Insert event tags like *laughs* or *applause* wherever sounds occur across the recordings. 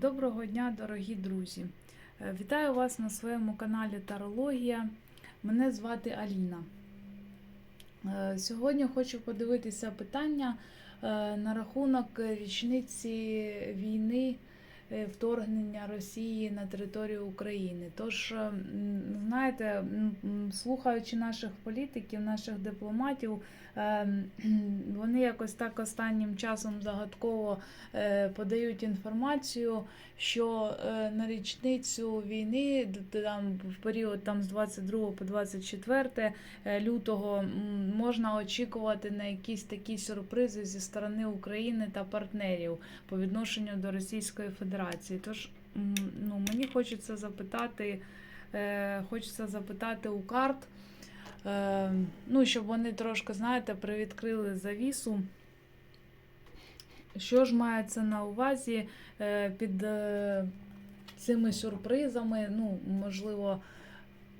Доброго дня, дорогі друзі! Е, Вітаю вас на своєму каналі Тарологія. Мене звати Аліна. Е, Сьогодні хочу подивитися питання е, на рахунок річниці війни вторгнення Росії на територію України. Тож, е, знаєте, слухаючи наших політиків, наших дипломатів, е, *clears throat* вони якось так останнім часом загадково е, подають інформацію, що е, на річницю війни, там в період там з 22 по 24 е, лютого можна очікувати на якісь такі сюрпризи зі сторони України та партнерів по відношенню до Російської Федерації. Тож ну, мені хочеться запитати, е, хочеться запитати у карт. Е, ну, щоб вони трошки, знаєте, привідкрили завісу. Що ж мається на увазі е, під е, цими сюрпризами? Ну, можливо,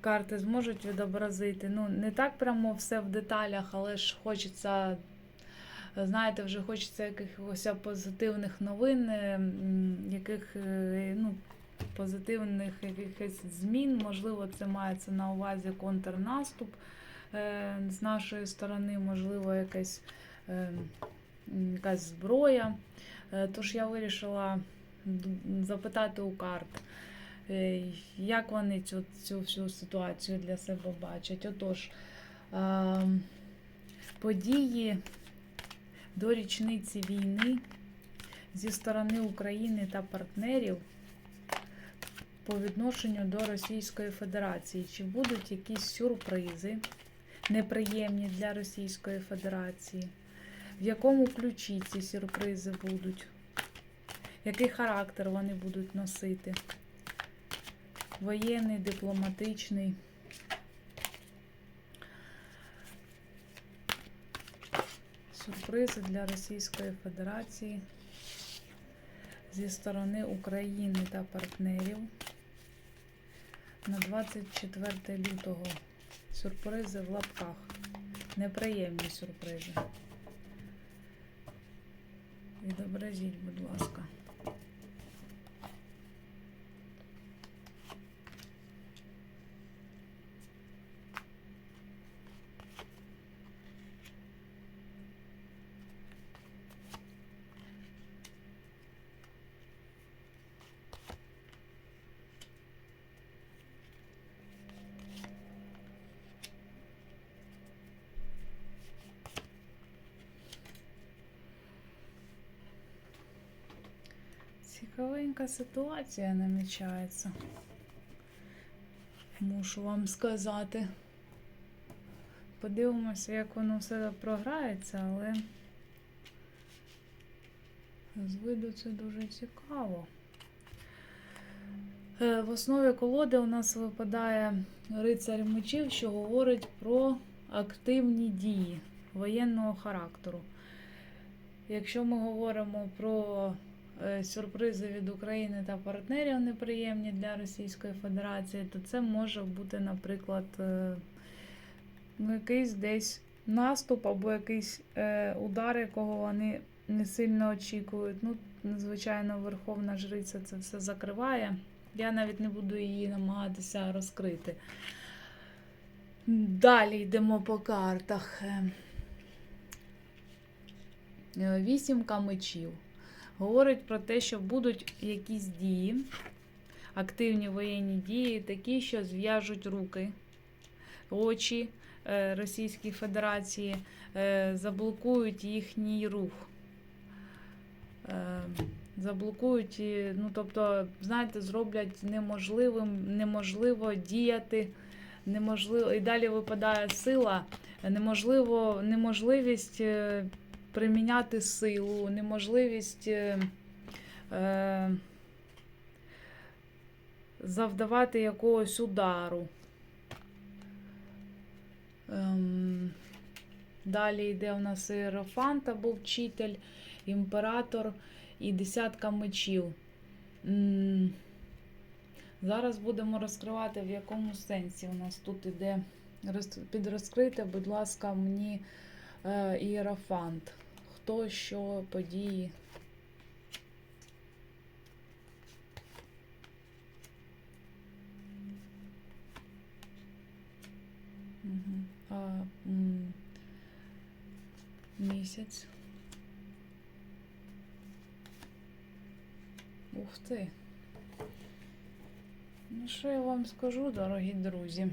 карти зможуть відобразити. Ну, не так прямо все в деталях, але ж хочеться, знаєте, вже хочеться якихось позитивних новин, е, яких, е, ну, позитивних якихось змін. Можливо, це мається на увазі контрнаступ е, з нашої сторони, можливо, якась. якась зброя. Тож я вирішила запитати у карт, як вони цю, цю всю ситуацію для себе бачать. Отож, е, події до річниці війни зі сторони України та партнерів по відношенню до Російської Федерації. Чи будуть якісь сюрпризи неприємні для Російської Федерації? В якому ключі ці сюрпризи будуть? Який характер вони будуть носити? Воєнний, дипломатичний. Сюрпризи для Російської Федерації зі сторони України та партнерів на 24 лютого. Сюрпризи в лапках. Неприємні сюрпризи. Відобразіть, будь ласка. Цікавенька ситуація намічається. Мушу вам сказати. Подивимося, як воно все програється, але з виду це дуже цікаво. Е, В основі колоди у нас випадає рицарь мечів, що говорить про активні дії воєнного характеру. Якщо ми говоримо про сюрпризи від України та партнерів неприємні для Російської Федерації, то це може бути, наприклад, е, ну, якийсь десь наступ або якийсь е, удар, якого вони не сильно очікують. Ну, звичайно, Верховна Жриця це все закриває. Я навіть не буду її намагатися розкрити. Далі йдемо по картах. Е, е, Вісімка мечів говорить про те, що будуть якісь дії, активні воєнні дії, такі, що зв'яжуть руки, очі е, Російській Федерації, е, заблокують їхній рух. Е, Заблокують, ну тобто, знаєте, зроблять неможливим, неможливо діяти, неможливо, і далі випадає сила, неможливо, неможливість приміняти силу, неможливість е, е, завдавати якогось удару. Ем, далі йде у нас Іерофант або вчитель, імператор і десятка мечів. Зараз будемо розкривати, в якому сенсі у нас тут іде роз- підрозкрите, будь ласка, мені Іерофант. То, що події. Угу. А, Місяць. Ух ти. Ну, що я вам скажу, дорогі друзі?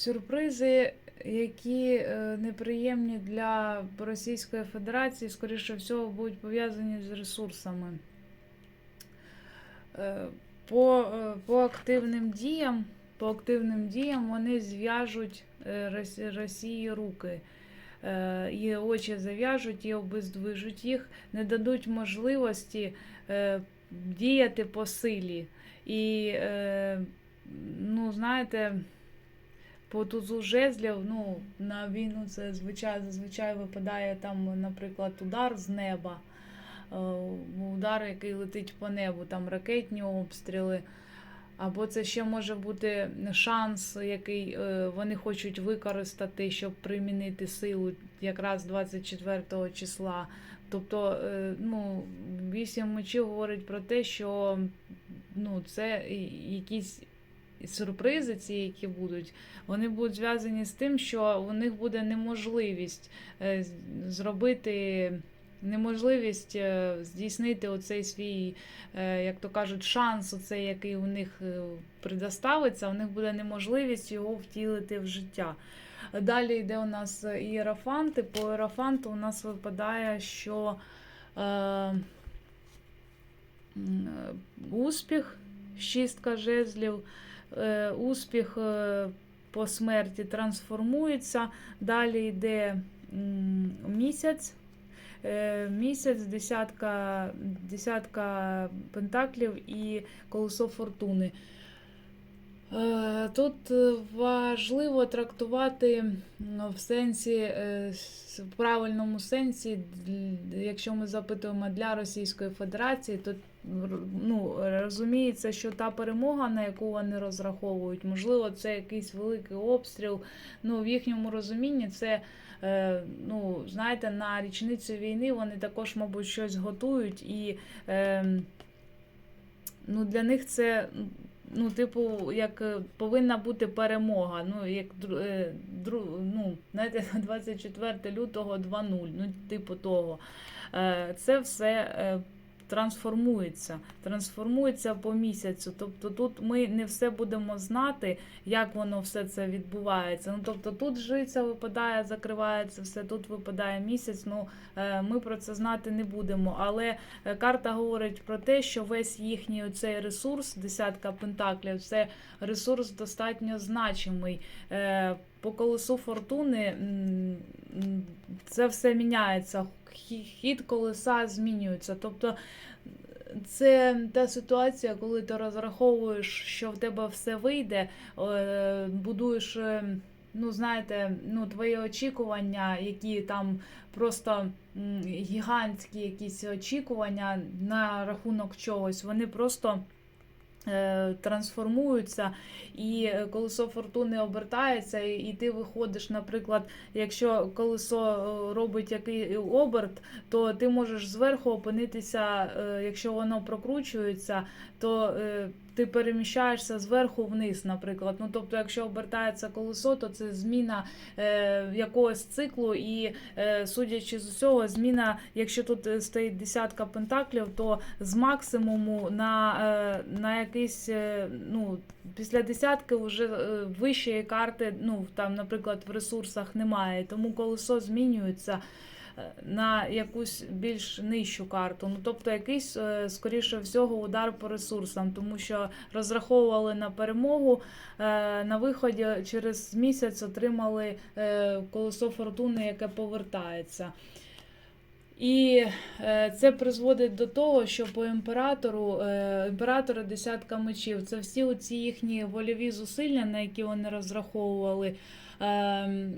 Сюрпризи, які е, неприємні для Російської Федерації, скоріше всього, будуть пов'язані з ресурсами. Е, по, е, по активним діям, по активним діям вони зв'яжуть Росії руки. І очі зав'яжуть і обездвижуть їх, не дадуть можливості діяти по силі. І, ну, знаєте, по тузу жезлів, ну, на війну це звичайно зазвичай випадає там, наприклад, удар з неба, е, удар, який летить по небу, там ракетні обстріли. Або це ще може бути шанс, який е, вони хочуть використати, щоб примінити силу якраз 24 числа. Тобто, е, ну, вісім мечів говорить про те, що ну, це сюрпризи, ці, які будуть, вони будуть зв'язані з тим, що у них буде неможливість е, зробити. Неможливість е, здійснити оцей свій, е, як то кажуть, шанс, оцей, який у них предоставиться, у них буде неможливість його втілити в життя. Далі йде у нас ієрофанти. По ієрофанту у нас випадає, що е, успіх, шістка жезлів, успіх е, по смерті трансформується. Далі йде місяць. Е, Місяць, десятка, десятка пентаклів і колесо фортуни. Е, Тут е, важливо трактувати в сенсі, е, в правильному сенсі, якщо ми запитуємо для Російської Федерації, то ну, розуміється, що та перемога, на яку вони розраховують, можливо, це якийсь великий обстріл. Ну, в їхньому розумінні це. Ну, знаєте, на річницю війни вони також, мабуть, щось готують, і е, ну, для них це ну, типу, як е, повинна бути перемога. Ну, як дру- е, ну, знаєте, *laughs* 24 лютого 2.0, ну, типу того. Е, Це все трансформується, трансформується по місяцю. Тобто тут ми не все будемо знати, як воно все це відбувається. Ну, тобто тут жиця випадає, закривається все, тут випадає місяць. Ну, е, ми про це знати не будемо. Але Е, Карта говорить про те, що весь їхній оцей ресурс, десятка пентаклів, це ресурс достатньо значимий. Е, По колесу фортуни це все міняється. Хі- Хід колеса змінюється. Тобто це та ситуація, коли ти розраховуєш, що в тебе все вийде, будуєш. е, Ну, знаєте, ну, твої очікування, які там просто гігантські якісь очікування на рахунок чогось, вони просто трансформуються, і е, колесо фортуни обертається, і, ти виходиш, наприклад, якщо колесо е, робить який оберт, то ти можеш зверху опинитися, е, якщо воно прокручується, то е, ти переміщаєшся зверху вниз, наприклад. Ну, тобто, якщо обертається колесо, то це зміна е, якогось циклу, і е, судячи з усього, зміна, якщо тут е, стоїть десятка пентаклів, то з максимуму на, е, на якийсь, е, ну, після десятки вже е, вищої карти, ну, там, наприклад, в ресурсах немає, тому колесо змінюється на якусь більш нижчу карту. Ну, тобто якийсь, е, скоріше всього, удар по ресурсам, тому що розраховували на перемогу, е, на виході через місяць отримали е, колесо фортуни, яке повертається. І е, це призводить до того, що по імператору, е, імператора десятка мечів, це всі оці їхні вольові зусилля, на які вони розраховували, е,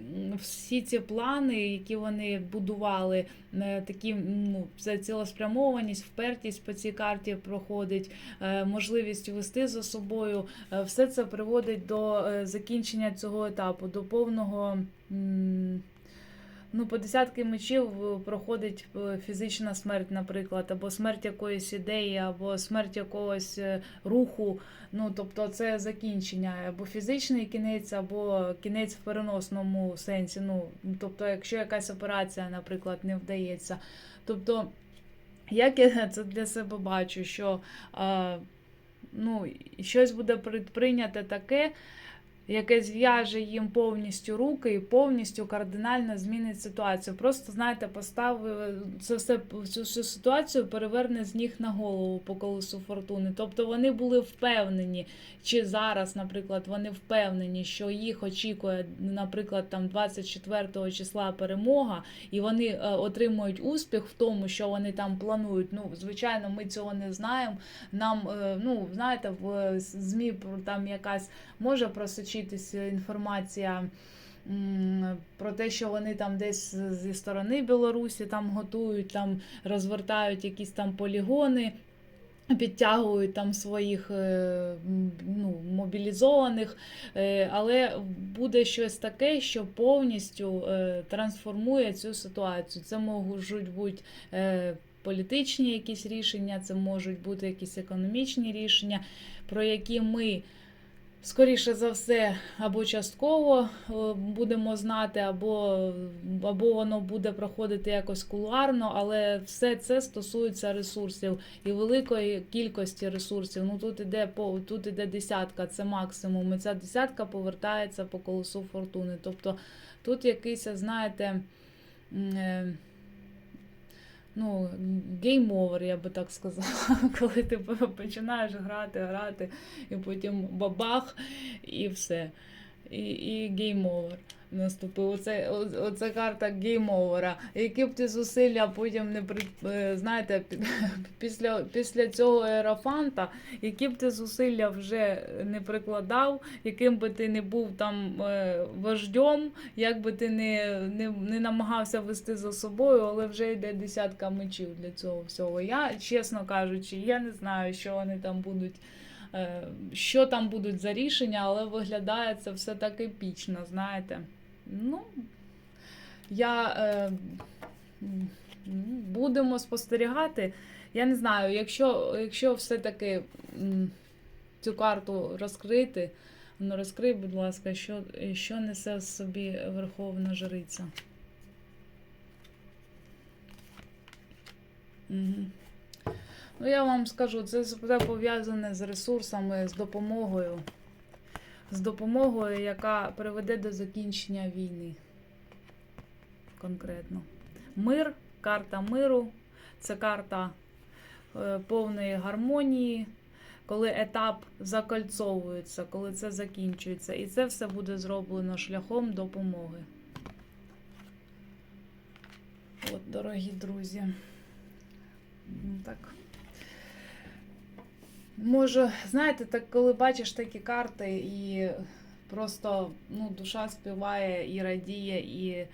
всі ці плани, які вони будували, е, такі ну, це цілеспрямованість, впертість по цій карті проходить, можливість вести за собою, все це приводить до закінчення цього етапу, до повного. Ну, по десятки мечів е, проходить е, фізична смерть, наприклад, або смерть якоїсь ідеї, або смерть якогось е, руху. Ну, тобто це закінчення, або фізичний кінець, або кінець в переносному сенсі. Ну, тобто, якщо якась операція, наприклад, не вдається. Тобто, як я це для себе бачу, що ну, щось буде прийнято таке, яке зв'яже їм повністю руки і повністю кардинально змінить ситуацію. Просто, знаєте, поставив це все цю всю ситуацію переверне з ніг на голову по колесу фортуни. Тобто вони були впевнені, чи зараз, наприклад, вони впевнені, що їх очікує, наприклад, там 24 числа перемога, і вони е, отримують успіх в тому, що вони там планують. Ну, звичайно, ми цього не знаємо. Нам, е, ну, знаєте, в ЗМІ там якась може просочитися інформація. Про те, що вони там десь зі сторони Білорусі там готують, там розвертають якісь там полігони, підтягують там своїх е, ну, мобілізованих, е, але буде щось таке, що повністю е, трансформує цю ситуацію. Це можуть бути політичні якісь рішення, це можуть бути якісь економічні рішення, про які ми. Скоріше за все, або частково е, будемо знати, або, або воно буде проходити якось кулуарно, але все це стосується ресурсів і великої кількості ресурсів. Ну тут іде по тут іде десятка, це максимум. І ця десятка повертається по колесу фортуни. Тобто тут якийсь, знаєте. Ну, гейм-овер, я би так сказала, *laughs* коли ти починаєш грати, грати, і потім бабах, і все. І і гейм-овер наступив. Оце, оце карта гейм-овера. Які б ти зусилля потім не при е, знаєте, *laughs* після, після цього ерафанта, які б ти зусилля вже не прикладав, яким би ти не був там е, вождем, як би ти не, не, не намагався вести за собою, але вже йде десятка мечів для цього всього. Я, чесно кажучи, я не знаю, що вони там будуть. Е, Що там будуть за рішення, але виглядає це все так епічно, знаєте. Ну, я е, будемо спостерігати. Я не знаю, якщо, якщо все-таки цю карту розкрити, ну розкрий, будь ласка, що, що несе в собі Верховна Жриця. Угу. Ну, я вам скажу, це все пов'язане з ресурсами, з допомогою. З допомогою, яка приведе до закінчення війни. Конкретно. Мир, карта миру, це карта е, повної гармонії, коли етап закольцовується, коли це закінчується. І це все буде зроблено шляхом допомоги. От, дорогі друзі. Так. Може, знаєте, так коли бачиш такі карти, і просто ну, душа співає і радіє, і,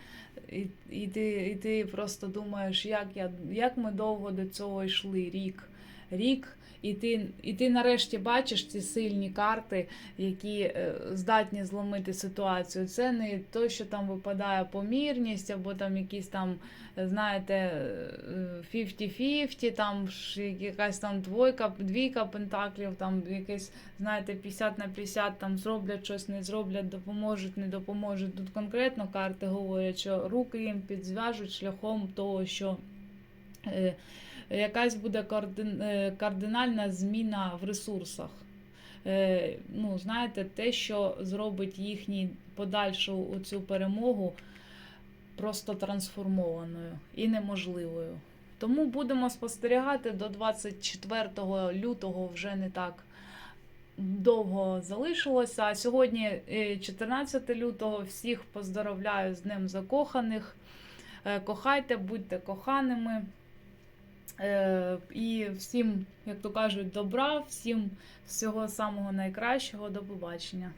і, і, ти, і ти просто думаєш, як, я, як ми довго до цього йшли, рік. Рік, і ти, і ти нарешті бачиш ці сильні карти, які е, здатні зломити ситуацію. Це не то, що там випадає помірність, або там якісь там, е, знаєте, е, 50-50, там якась там двойка, двійка пентаклів, там якесь, знаєте, 50 на 50, там зроблять щось, не зроблять, допоможуть, не допоможуть. Тут конкретно карти говорять, що руки їм підзв'яжуть шляхом того, що. Е, якась буде е, кардинальна зміна в ресурсах. Е, Ну, знаєте, те, що зробить їхню подальшу цю перемогу просто трансформованою і неможливою. Тому будемо спостерігати до 24 лютого вже не так довго залишилося. А сьогодні, е, 14 лютого, всіх поздоровляю з Днем Закоханих. Е, Кохайте, будьте коханими. Е, І всім, як то кажуть, добра, всім всього самого найкращого. До побачення.